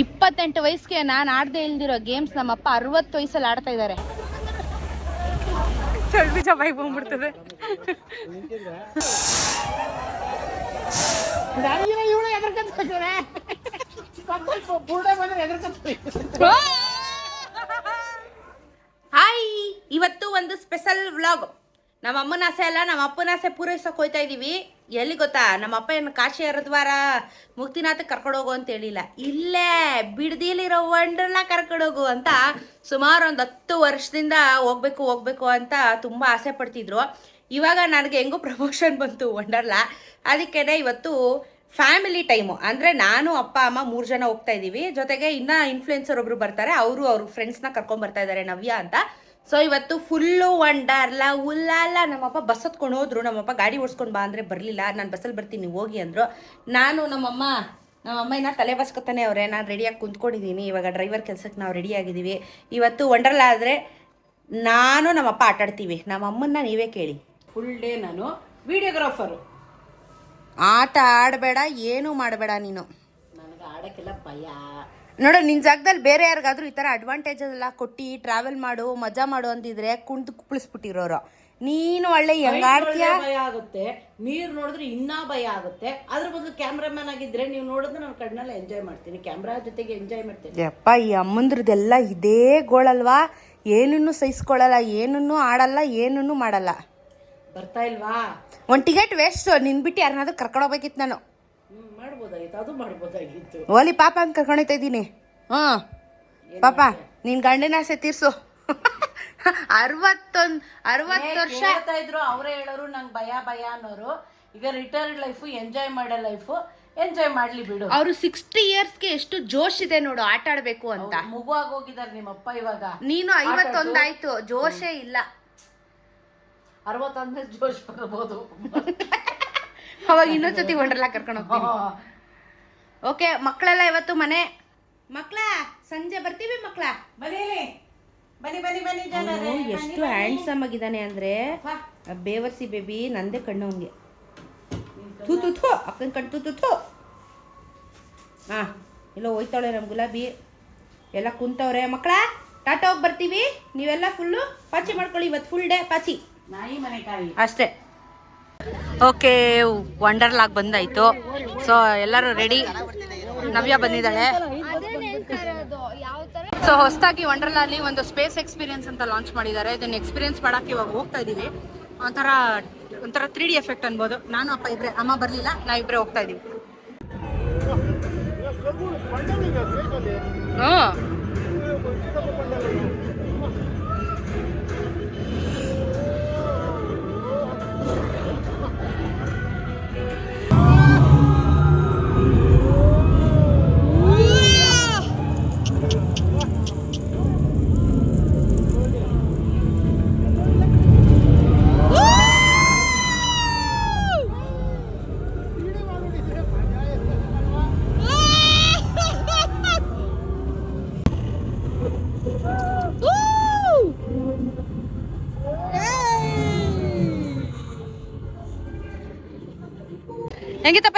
ಇಪ್ಪತ್ತೆಂಟು ವಯಸ್ಸಿಗೆ ನಾನು ಆಡದೆ ಇಲ್ದಿರೋ ಗೇಮ್ಸ್ ನಮ್ಮಪ್ಪ ಅರವತ್ತು ವಯಸ್ಸಲ್ಲಿ ಆಡ್ತಾ ಇದ್ದಾರೆ. ಬಂದ್ಬಿಡ್ತದೆ. ಹಾಯ್ ಇವತ್ತು ಒಂದು ಸ್ಪೆಷಲ್ ವ್ಲಾಗ್ ನಮ್ಮ ಅಮ್ಮನ ಆಸೆ ಅಲ್ಲ, ನಮ್ಮ ಅಪ್ಪನ ಆಸೆ ಪೂರೈಸೋಕೆ ಹೋಯ್ತಾ ಇದ್ದೀವಿ ಎಲ್ಲಿ ಗೊತ್ತಾ? ನಮ್ಮ ಅಪ್ಪ ಏನು ಕಾಶಿ ಹರಿದ್ವಾರ ಮುಕ್ತಿನಾಥಕ್ಕೆ ಕರ್ಕೊಂಡು ಹೋಗು ಅಂತ ಹೇಳಿಲ್ಲ. ಇಲ್ಲೇ ಬಿಡ್ದಿಲಿರೋ ಕರ್ಕೊಂಡು ಹೋಗು ಅಂತ ಸುಮಾರು ಒಂದು ಹತ್ತು ವರ್ಷದಿಂದ ಹೋಗ್ಬೇಕು ಹೋಗ್ಬೇಕು ಅಂತ ತುಂಬ ಆಸೆ ಪಡ್ತಿದ್ರು. ಇವಾಗ ನನಗೆ ಹೆಂಗೂ ಪ್ರಮೋಷನ್ ಬಂತು ವಂಡರ್ಲಾ. ಅದಕ್ಕೇನೆ ಇವತ್ತು ಫ್ಯಾಮಿಲಿ ಟೈಮು ಅಂದರೆ ನಾನು, ಅಪ್ಪ, ಅಮ್ಮ ಮೂರು ಜನ ಹೋಗ್ತಾ ಇದ್ದೀವಿ ಜೊತೆಗೆ ಇನ್ನೂ ಇನ್ಫ್ಲುಯೆನ್ಸರ್ ಒಬ್ರು ಬರ್ತಾರೆ. ಅವರು ಅವ್ರ ಫ್ರೆಂಡ್ಸ್ನ ಕರ್ಕೊಂಡ್ಬರ್ತಾ ಇದ್ದಾರೆ ನವ್ಯ ಅಂತ. ಸೊ ಇವತ್ತು ಫುಲ್ಲು ವಂಡರ್ಲ ಉಲ್ಲಾಲ ನಮ್ಮಪ್ಪ ಬಸ್ ಹತ್ಕೊಂಡು ಹೋದ್ರು ನಮ್ಮಪ್ಪ ಗಾಡಿ ಓಡಿಸ್ಕೊಂಡು ಬಾ ಅಂದರೆ ಬರಲಿಲ್ಲ. ನಾನು ಬಸ್ಸಲ್ಲಿ ಬರ್ತೀನಿ ನೀವು ಹೋಗಿ ಅಂದರು. ನಾನು ನಮ್ಮಮ್ಮ ನಮ್ಮಮ್ಮ ಇನ್ನ ತಲೆ ಬಸ್ಕೊತಾನೆ ಅವರೇ. ನಾನು ರೆಡಿಯಾಗಿ ಕುಂತ್ಕೊಂಡಿದ್ದೀನಿ ಇವಾಗ ಡ್ರೈವರ್ ಕೆಲಸಕ್ಕೆ ನಾವು ರೆಡಿ ಆಗಿದ್ದೀವಿ ಇವತ್ತು ವಂಡರ್ಲ ಆದರೆ ನಾನು ನಮ್ಮಪ್ಪ ಆಟಾಡ್ತೀವಿ ನಮ್ಮಮ್ಮನ್ನ ನೀವೇ ಕೇಳಿ. ಫುಲ್ ಡೇ ನಾನು ವಿಡಿಯೋಗ್ರಾಫರು ಆಟ ಆಡಬೇಡ ಏನೂ ಮಾಡಬೇಡ ನೀನು. ನನಗೆ ಆಡೋಕ್ಕೆಲ್ಲ ಭಯ. ನೋಡು ನಿನ್ನ ಜಾಗದಲ್ಲಿ ಬೇರೆ ಯಾರಿಗಾದ್ರೂ ಈ ಥರ ಅಡ್ವಾಂಟೇಜ್ ಎಲ್ಲ ಕೊಟ್ಟು ಟ್ರಾವೆಲ್ ಮಾಡು ಮಜಾ ಮಾಡು ಅಂದಿದ್ರೆ ಕುಂತು ಕುಪ್ಪಳಿಸ್ಬಿಟ್ಟಿರೋರು. ನೀನು ಒಳ್ಳೆ ಹೆಂಗಾಡ್ತೀಯ? ಭಯ ಆಗುತ್ತೆ. ನೀರ್ ನೋಡಿದ್ರೆ ಇನ್ನೂ ಭಯ ಆಗುತ್ತೆ. ಅದ್ರ ಬದಲು ಕ್ಯಾಮ್ರಾಮನ್ ಆಗಿದ್ರೆ ನೀವು ನೋಡಿದ್ರೆ ನಾನು ಕಣ್ಣೆಲ್ಲ ಎಂಜಾಯ್ ಮಾಡ್ತೀನಿ. ಕ್ಯಾಮ್ರಾ ಜೊತೆಗೆ ಎಂಜಾಯ್ ಮಾಡ್ತೀನಿ. ಯಪ್ಪ ಈ ಅಮ್ಮಂದ್ರದ್ದೆಲ್ಲ ಇದೇ ಗೋಳಲ್ವಾ? ಏನನ್ನು ಸಹಿಸ್ಕೊಳ್ಳಲ್ಲ ಏನನ್ನು ಆಡಲ್ಲ ಏನನ್ನು ಮಾಡಲ್ಲ. ಬರ್ತಾ ಇಲ್ವಾ? ಒಂದು ಟಿಕೆಟ್ ವೇಸ್ಟ್ ನಿನ್ ಬಿಟ್ಟು ಯಾರನ್ನಾದ್ರೂ ಕರ್ಕೊಂಡು ಹೋಗ್ಬೇಕಿತ್ತು ನಾನು. ಮಾಡ್ಬೋದಾಗಿತ್ತು ಅದು ಮಾಡ್ಬೋದಾಗಿತ್ತು ಓಲಿ ಪಾಪ ಅಂತ ಕರ್ಕೊಂಡೋಯ್ತಾ ಇದ್ದೀನಿ. ಹಾ ಪಾಪ ನಿನ್ ಗಂಡನ ಆಸೆ ತೀರ್ಸು. ಅರವತ್ತೊಂದು ಅರವತ್ತು ವರ್ಷ. ಹೇಳ್ತಾ ಇದ್ರು ಅವರೇ ಹೇಳೋರು ನಂಗೆ ಭಯ ಭಯ ಅನ್ನೋರು. ಈಗ ರಿಟೈರ್ಡ್ ಲೈಫ್ ಎಂಜಾಯ್ ಮಾಡೋ ಲೈಫು ಎಂಜಾಯ್ ಮಾಡ್ಲಿ ಬಿಡು. ಅವರು ಸಿಕ್ಸ್ಟಿ ಇಯರ್ಸ್ಗೆ ಎಷ್ಟು ಜೋಶ್ ಇದೆ ನೋಡು ಆಟ ಆಡ್ಬೇಕು ಅಂತ. ಮುಗುವಾಗ ಹೋಗಿದ್ದಾರೆ ನಿಮ್ಮಪ್ಪ ಇವಾಗ. ನೀನು ಐವತ್ತೊಂದಾಯ್ತು ಜೋಶೇ ಇಲ್ಲ. ಅರವತ್ತೊಂದೇ ಜೋಶ್ ಬರ್ಬೋದು. ಅವಾಗ ಇನ್ನೊಂದ್ಸತಿ ಒಂಡ್ರಲ್ಲ ಕರ್ಕೊಂಡು ಹೋಗ್ತೀನಿ. ಓಕೆ ಮಕ್ಕಳೆಲ್ಲ ಇವತ್ತು ಮನೆ? ಮಕ್ಕಳ ಸಂಜೆ ಬರ್ತೀವಿ ಮಕ್ಕಳ ಬನ್ನಿ ಬನ್ನಿ ಬನ್ನಿ ಬನ್ನಿ ಜನರೇ ಎಷ್ಟು ಹ್ಯಾಂಡ್ಸಮ್ ಆಗಿದ್ದಾನೆ ಅಂದ್ರೆ ಆ ಬೇವರ್ಸಿ ಬೇಬಿ ನಂದೇ ಕಣ್ಣು ಅವನಿಗೆ ಥೂ ಥೂ ಥೂ ಅಕ್ಕನ ಕಣ್ ಥೂ ಥೂ ಥೂ. ಹಾ ಇಲ್ಲ ಹೋಯ್ತಾಳೆ ನಮ್ಮ ಗುಲಾಬಿ. ಎಲ್ಲ ಕುಂತವ್ರೆ. ಮಕ್ಕಳ ಟಾಟಾ ಹೋಗಿ ಬರ್ತೀವಿ. ನೀವೆಲ್ಲ ಫುಲ್ಲು ಪಾಚಿ ಮಾಡ್ಕೊಳ್ಳಿ ಇವತ್ತು ಫುಲ್ ಡೇ ಪಾಚಿ. ನಾಯಿ ಮನೆ ಕಾಯಿ. ಅಷ್ಟೇ. ಓಕೆ ವಂಡರ್ಲಾಗ್ ಬಂದಾಯ್ತು ಸೊ ಎಲ್ಲರೂ ರೆಡಿ ನವ್ಯ ಬಂದಿದ್ದಾಳೆ ಸೊ ಹೊಸದಾಗಿ ವಂಡರ್ಲಾಲ್ಲಿ ಒಂದು ಸ್ಪೇಸ್ ಎಕ್ಸ್ಪೀರಿಯನ್ಸ್ ಅಂತ ಲಾಂಚ್ ಮಾಡಿದ್ದಾರೆ ಇದನ್ನ ಎಕ್ಸ್ಪೀರಿಯನ್ಸ್ ಮಾಡಕ್ಕೆ ಇವಾಗ ಹೋಗ್ತಾ ಇದೀವಿ ಒಂಥರ ಒಂಥರ ತ್ರೀ ಡಿ ಎಫೆಕ್ಟ್ ಅನ್ಬೋದು ನಾನು ಅಪ್ಪ ಇಬ್ರೆ ಅಮ್ಮ ಬರಲಿಲ್ಲ ಇಬ್ರೆ ಹೋಗ್ತಾ ಇದೀವಿ ಹ್ಞೂ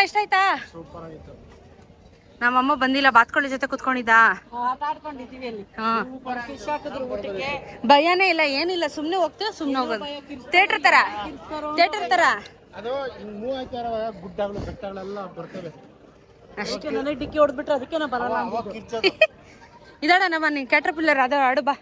ಇಷ್ಟ ಆಯ್ತಾ ನಮ್ಮಮ್ಮ ಬಂದಿಲ್ಲ ಬಾತ್ಕೊಳ್ಳಿ ಜೊತೆ ಕುತ್ಕೊಂಡಿದ್ದ. ಆಟ ಆಡ್ಕೊಂಡಿದ್ದೀವಿ ಅಲ್ಲಿ. ಹಾ. ಫಿಶ್ ಹಾಕಿದ್ರು ಊಟಕ್ಕೆ. ಭಯನೇ ಇಲ್ಲ ಏನಿಲ್ಲ ಸುಮ್ನೆ ಹೋಗ್ತೇವೆ ಸುಮ್ನೆ ಹೋಗೋದು. ಥಿಯೇಟರ್ ತರ? ಥಿಯೇಟರ್ ತರ? ಅದು ಹಿಂಗ್ ಮೂವ್ ಆಯ್ತಾ ಗುಡ್ಡಗಳು ಬೆಟ್ಟಗಳೆಲ್ಲ ಬರ್ತವೆ. ಅದಕ್ಕೆ ನನಗೆ ಡಿಕ್ಕಿ ಹೊಡೆದ್ಬಿಟ್ರೆ ಅದಕ್ಕೆ ನಾ ಬರಲ್ಲ ಅಂದಿದ್ದು. ಇದಾಡ ನಮ್ಮ ನೀನ್ ಕ್ಯಾಟರ್ ಪಿಲ್ಲರ್ ಅದು ಆಡು ಬಾ.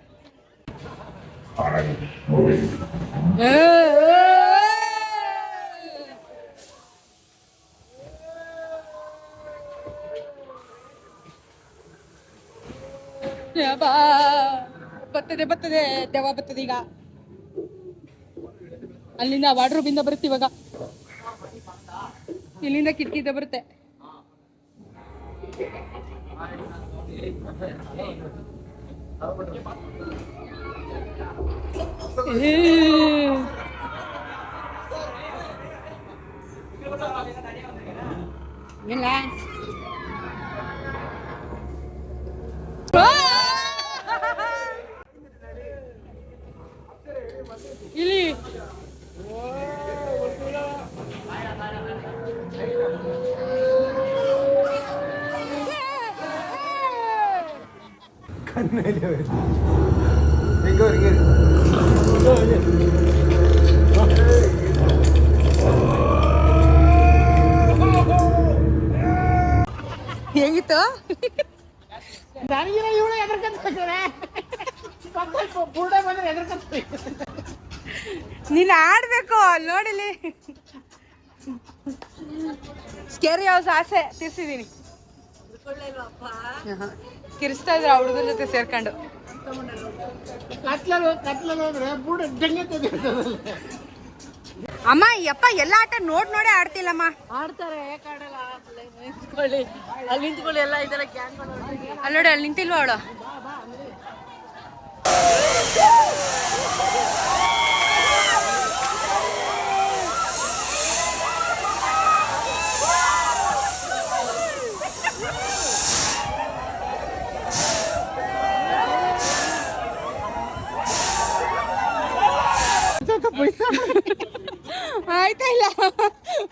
ಬರ್ತದೆ ಬರ್ತದೆ ದೆವ್ವ ಬರ್ತದೆ ಈಗ ಅಲ್ಲಿಂದ ವಾರ್ಡ್ರೋಬಿಂದ ಬರುತ್ತೆ ಇವಾಗ ಇಲ್ಲಿಂದ ಕಿಟಕಿಯಿಂದ ಬರುತ್ತೆ ಇಲ್ಲ ಇಲ್ಲಿ ಹೆಂಗಿತ್ತು ನನಗಿನ ಇವಳು ಎದ್ರಕಂತಾರೆ ಬುಡ ಬಂದ್ರೆ ಎದ್ರಕಂತಾರೆ ನೀನ್ ಆಡ್ಬೇಕು ಅಲ್ಲಿ ನೋಡಿಲಿ ಸ್ಕೇರಿ ಹೌಸ್ ಆಸೆ ತೀರ್ಸಿದೀನಿ. ಕಿರಿಸ್ತಾ ಇದ್ರ ಹುಡುಗರ ಜೊತೆ ಸೇರ್ಕೊಂಡು. ಅಮ್ಮ ಯಪ್ಪ ಎಲ್ಲ ಆಟ ನೋಡ್ ನೋಡಿ ಆಡ್ತಿಲ್ಲಮ್ಮ. ಆಡ್ತಾರೆ ಅಲ್ಲಿ ನಿಂತ್ಕೊಳ್ಳಿ. ಎಲ್ಲ ಇದೆಲ್ಲ ಅಲ್ಲಿ ನೋಡಿ ಅಲ್ಲಿ ನಿಂತಿಲ್ವ ಅವಳು ಆಯ್ತಾ ಇಲ್ಲ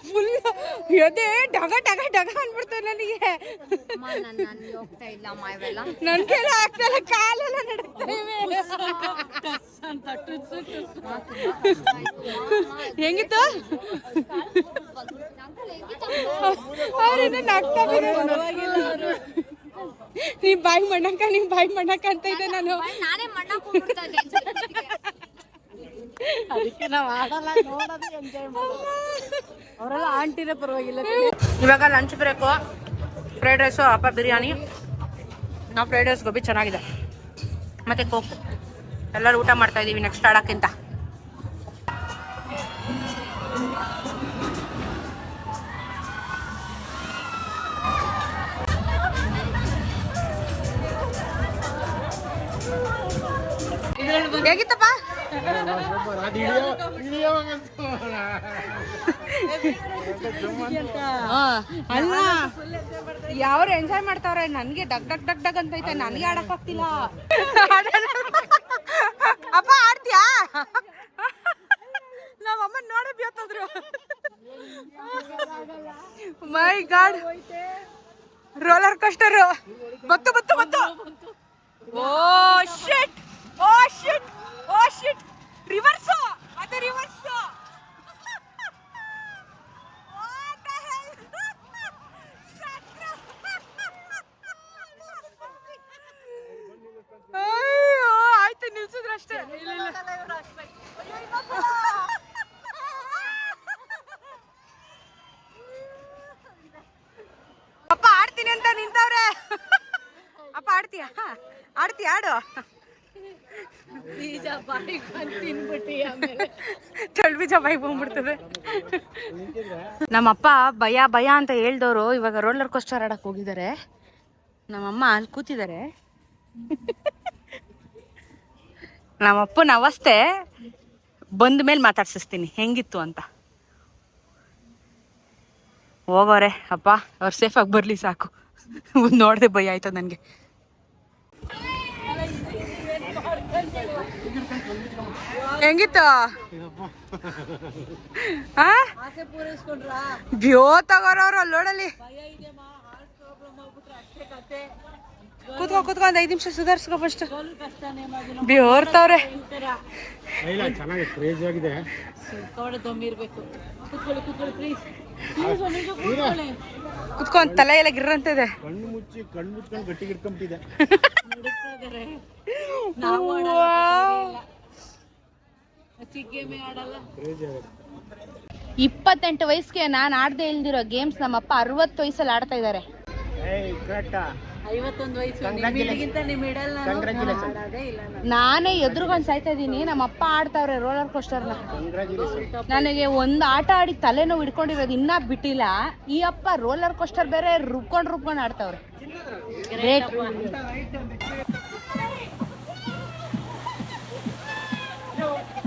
ಫುಲ್ ಎದೆ ಡಗ ಡಗ ಡಗ ಅನ್ಬಿಡ್ತಾರೆ ನನಗೆ. ಹೋಗ್ತಾ ಇಲ್ಲಮ್ಮ ಇವೆಲ್ಲ. ನನ್ ಕೈಲ ಆಗ್ತಲ್ಲ ಕಾಲೆಲ್ಲ ನಡುತ್ತೇವೆ ಹೆಂಗಿತ್ತು? ಅವ್ರೇನೋ ನಗ್ತಾ. ನೀ ಬಾಯಿ ಮಣ್ಣಕ್ಕ ನೀ ಬಾಯಿ ಮಣ್ಣಕ್ಕ ಅಂತ ಇದ್ದೆ ನಾನು. ನಾನೇ ಮಣ್ಣ ಅದಕ್ಕೆ ನಾವು ಆಡಲ್ಲ ನೋಡೋದು ಎಂಜಾಯ್ ಮಾಡೋದು. ಅವರೆಲ್ಲ ಆಂಟಿನೇ ಪರವಾಗಿಲ್ಲ ಇವಾಗ ಲಂಚ್ ಬ್ರೇಕು ಫ್ರೈಡ್ ರೈಸು ಅಪ್ಪ ಬಿರಿಯಾನಿ. ನಾವು ಫ್ರೈಡ್ ರೈಸ್ ಗೋಬಿ ಚೆನ್ನಾಗಿದೆ. ಮತ್ತೆ ಕೋಕ್. ಎಲ್ಲರೂ ಊಟ ಮಾಡ್ತಾ ಇದೀವಿ ನೆಕ್ಸ್ಟ್ ಆಡೋಕ್ಕಿಂತ. ಹೇಗಿತ್ತಪ್ಪ? ಅಲ್ಲ ಯಾವ್ರು ಎಂಜಾಯ್ ಮಾಡ್ತಾವ್ರೆ ನನ್ಗೆ ಡಗ್ ಡಗ್ ಡಗ್ ಡಗ್ ಅಂತ ಐತೆ ನನಗೆ ಆಡಕ್ ಆಗ್ತಿಲ್ಲ ಅಪ್ಪ ಆಡ್ತೀಯಾ ನಾವಮ್ಮ ನೋಡೇ ಬಿಯತ್ತದ್ರು ಮೈ ಗಾಡ್ ರೋಲರ್ ಕಷ್ಟರು ಬತ್ತು ಬತ್ತು ಬತ್ತು oh shit oh shit oh shit reverse ಅದು ರಿವರ್ಸು What ನಿಲ್ಸಿದ್ರೆ ಅಷ್ಟೇ. ಅಯ್ಯೋ ಆಯ್ತು ನಿಲ್ಸಿದ್ರಷ್ಟೇ ಅಪ್ಪ ಆಡ್ತೀನಿ ಅಂತ ನಿಂತವ್ರೆ. ಅಪ್ಪ ಆಡ್ತೀಯಾ? ಆಡ್ತೀಯ? ಆಡು. ಬೀಜ ಚಳ್ ಬೀಜ ಬಂದ್ಬಿಡ್ತದೆ. ನಮ್ಮಪ್ಪ ಭಯ ಭಯ ಅಂತ ಹೇಳ್ದವ್ರು ಇವಾಗ ರೋಲರ್ ಕೋಸ್ಟರ್ ಆಡಕ್ ಹೋಗಿದ್ದಾರೆ. ನಮ್ಮಮ್ಮ ಅಲ್ಲಿ ಕೂತಿದ್ದಾರೆ. ನಮ್ಮಪ್ಪನ ಅವಸ್ಥೆ ಬಂದ ಮೇಲೆ ಮಾತಾಡ್ಸಿಸ್ತೀನಿ. ಹೆಂಗಿತ್ತು ಅಂತ. ಹೋಗೋರೆ ಅಪ್ಪ, ಅವ್ರು ಸೇಫಾಗಿ ಬರಲಿ ಸಾಕು. ನೋಡದೆ ಭಯ ಆಯ್ತು ನನಗೆ ಹೆಂಗಿತ್ತು ಆ ಆಸೆ ಪೂರೈಸ್ಕೊಂಡ್ರಾ ಬ್ಯೋ ತಗೋರವ್ರು ಅಲ್ಲಿ ನೋಡಲಿ ಭಯ ಇದೆಯಮ್ಮ ಹಾರ್ಟ್ ಪ್ರಾಬ್ಲಮ್ ಆಗ್ಬಿಟ್ರೆ ಅಷ್ಟೇ ಕತೆ. ಕೂತ್ಕೊ ಕೂತ್ಕೊ ಒಂದ್ ಐದು ನಿಮಿಷ ಸುಧಾರಿಸ್ಕೊ ಫಸ್ಟ್ ಗೋಲ್ ಕಷ್ಟನೇ ಮಗಿನ ಬ್ಯೋರ್ತವ್ರೆ ಭಯಂಕರ ಕ್ರೇಜಿ ಆಗಿದೆ. ಕವಡೆ ದಮ್ ಇರ್ಬೇಕು. ಕೂತ್ಕೊಳ್ಳಿ ಕೂತ್ಕೊಳ್ಳಿ ಪ್ಲೀಸ್ ಪ್ಲೀಸ್ ಒಂದು ನಿಮಿಷ ಕೂತ್ಕೊಳ್ಳಿ. ಕುತ್ಕೊ ಒಂದ್ ತಲೆ ಎಲ್ಲ ಗಿರ್ರಂತಿದೆ ಕಣ್ಣು ಮುಚ್ಚಿ ಕಣ್ಣು ಮುಚ್ಕೊಂಡು ಗಟ್ಟಿಗೆ ಇಟ್ಕೊಂಬಿಟ್ಟಿದೆ ನಡುತ್ತಾ ಇದಾರೆ ನಾವು ಆಡಲ್ಲ ಚಿಕ್ಕ ಗೇಮೇ ಆಡಲ್ಲ ಕ್ರೇಜಿ ಆಗುತ್ತೆ ಇಪ್ಪತ್ತೆಂಟು ವಯಸ್ಸಿಗೆ ನಾನು ಆಡದೆ ಇಲ್ದಿರೋ ಗೇಮ್ಸ್ ನಮ್ಮಪ್ಪ ಅರವತ್ತು ವಯಸ್ಸಲ್ಲಿ ಆಡ್ತಾ ಇದ್ದಾರೆ ನಾನು ಎದುರುಗೊಂಡ್ ಸಾಯ್ತಾ ಇದೀನಿ ನಮ್ಮ ಅಪ್ಪ ಆಡ್ತಾವ್ರೆ ರೋಲರ್ ಕೋಸ್ಟರ್ನ ನನಗೆ ಒಂದು ಆಟ ಆಡಿ ತಲೆನೋವು ಹಿಡ್ಕೊಂಡಿರೋದು ಇನ್ನ ಬಿಟ್ಟಿಲ್ಲ. ಈ ಅಪ್ಪ ರೋಲರ್ ಕೋಸ್ಟರ್ ಬೇರೆ ರುಬ್ಕೊಂಡ್ ರುಬ್ಕೊಂಡ್ ಆಡ್ತಾವ್ರೆ.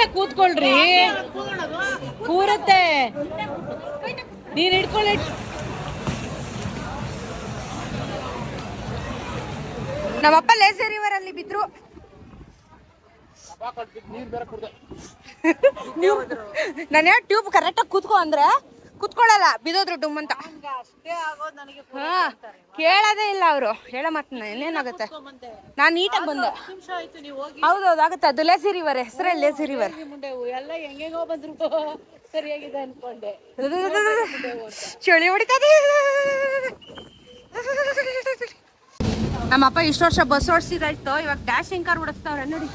ನೀಟಾಗಿ ಕೂತ್ಕೊಳ್ರಿ. ಕೂರತ್ತೆ. ನೀನ್ ಹಿಡ್ಕೊಳ್ಳಿ. ನಮ್ಮಪ್ಪ ಲೇಸರ್ ರಿವರ್ ಅಲ್ಲಿ ಬಿದ್ರು ನಾನು ಟ್ಯೂಬ್ ಕರೆಕ್ಟಾಗಿ ಕೂತ್ಕೊ ಅಂದ್ರೆ. ಕೂತ್ಕೊಳ್ಳಲ್ಲ ಬಿದೋದ್ರು ಡುಮ್ ಅಂತ. ಹಾ ಕೇಳೋದೇ ಇಲ್ಲ ಅವರು. ಹೇಳ ಮತ್ತೆ ಇನ್ನೇನಾಗುತ್ತೆ? ನಾನು ನೀಟಾಗಿ ಬಂದೆ. ಹೌದೌದು ಆಗುತ್ತೆ. ಅದು ಲೇಸಿ ರಿವರ್ ಹೆಸರೇ ಲೇಸಿ ರಿವರ್ ಎಲ್ಲ ಹೆಂಗೆಂಗೋ ಬಂದ್ರು ಸರಿಯಾಗಿದೆ ಅನ್ಕೊಂಡೆ. ಚಳಿ ಹೊಡಿತದೆ ನಮ್ಮಪ್ಪ ಇಷ್ಟು ವರ್ಷ ಬಸ್ ಓಡಿಸಿದಾಯ್ತು ಇವಾಗ ಡ್ಯಾಶಿಂಗ್ ಕಾರ್ ಓಡಿಸ್ತಾವ್ರೆ ನೋಡಿ.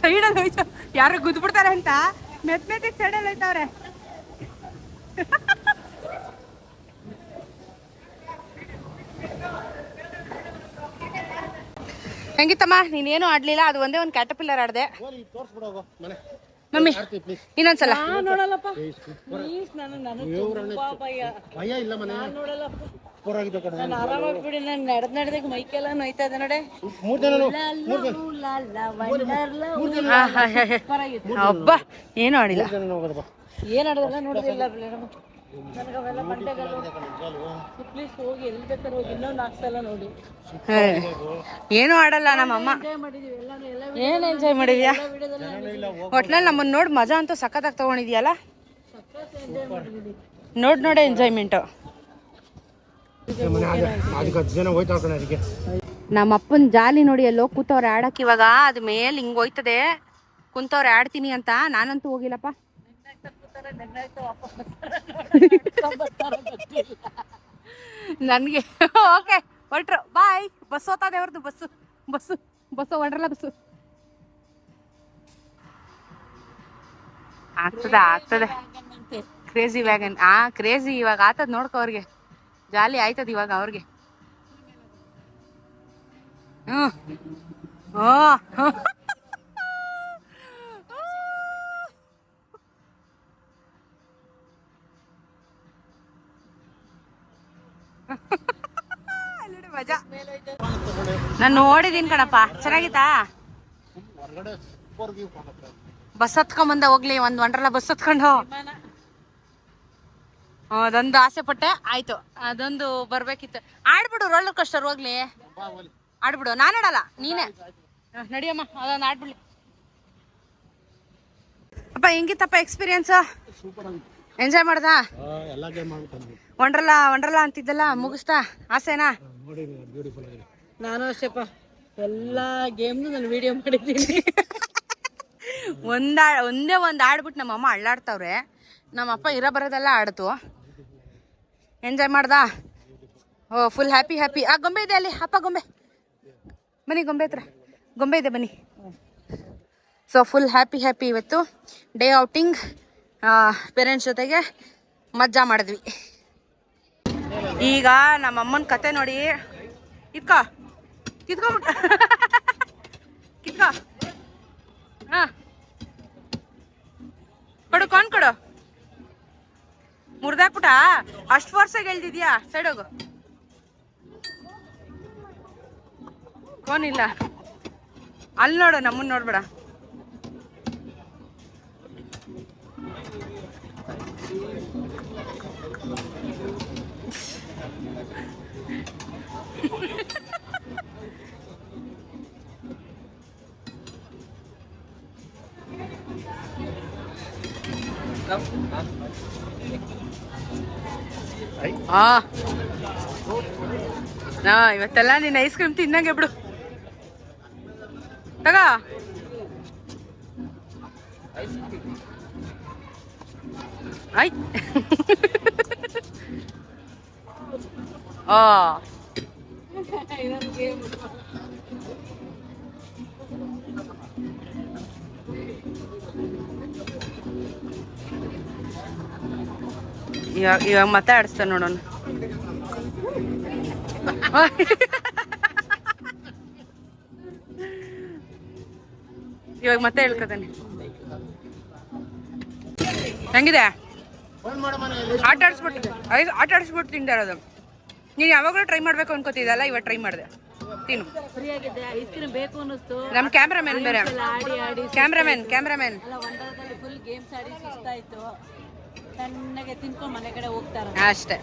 ಸೈಡಲ್ಲಿ ಹೋಯ್ತು. ಯಾರು ಗುದ್ಬಿಡ್ತಾರೆ ಅಂತ? ಮೆತ್ ಮೆತ್ತಿಗೆ ಸೈಡಲ್ಲಿ ಹೋಯ್ತವ್ರೆ. ಹೆಂಗಿತ್ತಮ್ಮ? ನೀನೇನು ಆಡ್ಲಿಲ್ಲ ಅದು ಒಂದೇ ಒಂದು ಕ್ಯಾಟಪಿಲ್ಲರ್ ಆಡ್ದೆ. ಮಮ್ಮಿ ಇನ್ನೊಂದ್ಸಲ. ಭಯ. ಇಲ್ಲ ಮನೆ. ನಾನು ನಡೆದ್. ನಡೆದಾಗ ಮೈಕೆಲ್ಲ ನೋಯ್ತಾ ಇದೆ ನಡೆ. ಏನು ಆಡಿಲ್ಲ. ಏನ್ ನೋಡೋದಿಲ್ಲ? ನನಗೆ ಅವೆಲ್ಲ ಮಂಡ್ಯಗಲ್ಲ ಪ್ಲೀಸ್ ಹೋಗಿ ಎಲ್ಲಿ ಬೇಕಾದ್ರೆ ಹೋಗಿ. ಇನ್ನೊಂದು ನಾಲ್ಕು ಸಲ ನೋಡಿ. ಏನು ಆಡಲ್ಲ ನಮ್ಮಮ್ಮ ಏನ್ ಎಂಜಾಯ್ ಮಾಡಿದ್ಯಾ? ಒಟ್ನಲ್ಲಿ ನಮ್ಮನ್ನ ನೋಡಿ ಮಜಾ ಅಂತೂ ಸಖತ್ತಾಗಿ ತಗೊಂಡಿದ್ಯಲ್ಲ? ನೋಡ್ ನೋಡ ಎಂಜಾಯ್ಮೆಂಟು ನಮ್ಮ ಅಪ್ಪನ ಜಾಲಿ ನೋಡಿ ಎಲ್ಲೋ ಕೂತವ್ರೆ ಆಡಕ್ ಇವಾಗ. ಅದ್ ಮೇಲೆ ಹಿಂಗ್ ಹೋಯ್ತದೆ. ಕುಂತವ್ರೆ ಆಡ್ತೀನಿ ಅಂತ. ನಾನಂತೂ ಹೋಗಿಲ್ಲಪ್ಪ. ನನಗೆ, ಓಕೆ ಹೊರಟ್ರು ಬಾಯ್. ಬಸ್ ಹೋತಾದೆ ಅವ್ರದ್ದು ಬಸ್ಸು ಬಸ್ಸು ಬಸ್ಸು ಹೊರಲ್ಲ ಬಸ್ಸು ಆಗ್ತದ, ಆಗ್ತದೆ. ಕ್ರೇಜಿ ವ್ಯಾಗನ್ ಆ ಕ್ರೇಜಿ ಇವಾಗ ಆತದ್ ನೋಡ್ಕೊ ಅವ್ರಿಗೆ. ಜಾಲಿ ಆಯ್ತದ ಇವಾಗ ಅವ್ರಿಗೆ. ಹ್ಮ್. ಹ್ಮ್ ನಾನು ನೋಡಿದೀನಿ ಕಣಪ್ಪ. ಚೆನ್ನಾಗಿತ್ತಾ? ಬಸ್ ಹತ್ಕೊಂಡ್ ಹೋಗ್ಲಿ ಒಂದ್ ಒಂಡ್ರಲ್ಲ ಬಸ್ ಹತ್ಕೊಂಡು. ಅದೊಂದು ಆಸೆ ಪಟ್ಟೆ ಆಯ್ತು. ಅದೊಂದು ಬರ್ಬೇಕಿತ್ತು. ಆಡ್ಬಿಡು ರೋಲರ್ ಕೋಸ್ಟರ್ ಹೋಗ್ಲಿ. ಆಡ್ಬಿಡು. ನಾನು ಆಡಲ್ಲ ನೀನೇ. ನಡಿಯಮ್ಮ ಅದೊಂದು ಆಡ್ಬಿಡ್ಲಿ. ಅಪ್ಪ ಹೆಂಗಿತ್ತಪ್ಪ ಎಕ್ಸ್ಪೀರಿಯನ್ಸ್ ಎಂಜಾಯ್ ಮಾಡ್ದಾ? ಒಂಡ್ರಲ್ಲ ಒಂಡ್ರಲ್ಲ ಅಂತಿದ್ದಲ್ಲ ಮುಗಿಸ್ತಾ? ಆಸೆನಾ? ನಾನು ಅಷ್ಟೇಪ್ಪ, ಎಲ್ಲ ಗೇಮ್ನು ನಾನು ವಿಡಿಯೋ ಮಾಡಿದ್ದೀನಿ. ಒಂದಾ, ಒಂದೇ ಒಂದು ಆಡ್ಬಿಟ್ಟು ನಮ್ಮಮ್ಮ ನಮ್ಮ ನಮ್ಮಪ್ಪ ಇರೋ ಬರೋದೆಲ್ಲ ಆಡ್ತು. ಎಂಜಾಯ್ ಮಾಡ್ದಾ? ಓ ಫುಲ್ ಹ್ಯಾಪಿ ಹ್ಯಾಪಿ ಆ, ಗೊಂಬೆ ಇದೆ ಅಲ್ಲಿ. ಅಪ್ಪ, ಗೊಂಬೆ. ಬನ್ನಿ, ಗೊಂಬೆ ಹತ್ರ. ಗೊಂಬೆ ಇದೆ, ಬನ್ನಿ. ಸೊ ಫುಲ್ ಹ್ಯಾಪಿ ಹ್ಯಾಪಿ ಇವತ್ತು. ಡೇ ಔಟಿಂಗ್ ಪೇರೆಂಟ್ಸ್ ಜೊತೆಗೆ ಮಜಾ ಮಾಡಿದ್ವಿ. ಈಗ ನಮ್ಮ ಅಮ್ಮನ ಕತೆ ನೋಡಿ. ಇಕ್ಕ ಕಿತ್ಕೊಂಬಿಟ್ಟ ಕಿತ್ಕ. ಹಾ. ಕೊಡು ಕೊಂಡ್. ಕೊಡು ಮುರಿದಾಕ್ಬಿಟ್ಟ ಅಷ್ಟು ವರ್ಷಗೆ ಹೇಳ್ದಿದ್ಯಾ ಸೈಡ್ ಹೋಗು. ಫೋನ್ ಅಲ್ಲಿ ನೋಡು, ನಮ್ಮನ್ನ ನೋಡ್ಬೇಡ. ಆ. ಹಾ ಇವತ್ತೆಲ್ಲ ನೀನು ಐಸ್ ಕ್ರೀಮ್ ತಿನ್ನಂಗೆ ಬಿಡು. ತಗ. ಐ ಆ. ಇವಾಗ ಇವಾಗ ಮತ್ತೆ ಆಡಿಸ್ತಾನೆ ನೋಡೋಣ. ಇವಾಗ ಮತ್ತೆ ಹೇಳ್ಕೊತಾನೆ. ಹೆಂಗಿದೆ? ಆಟ ಆಡಿಸ್ಬಿಟ್ಟು ಆಟ ಆಡಿಸ್ಬಿಟ್ಟು ತಿಂತಾ ಇರೋದು. ನೀನು ಯಾವಾಗಲೂ ಟ್ರೈ ಮಾಡಬೇಕು ಅನ್ಕೋತಿದ್ದಲ್ಲ ಇವಾಗ ಟ್ರೈ ಮಾಡಿದೆ. ತಿನ್ನು. ನಮ್ಮ ಕ್ಯಾಮ್ರಾಮನ್ ಬೇರೆ. ಎಲ್ಲ ಆಡಿ ಸುಸ್ತಾಯ್ತು. ಕ್ಯಾಮ್ರಾಮನ್ ಕ್ಯಾಮ್ರಾಮನ್ ತಣ್ಣಗೆ ತಿನ್ಕೊಂಡು ಮನೆ ಕಡೆ ಹೋಗ್ತಾರೆ ಅಷ್ಟೇ.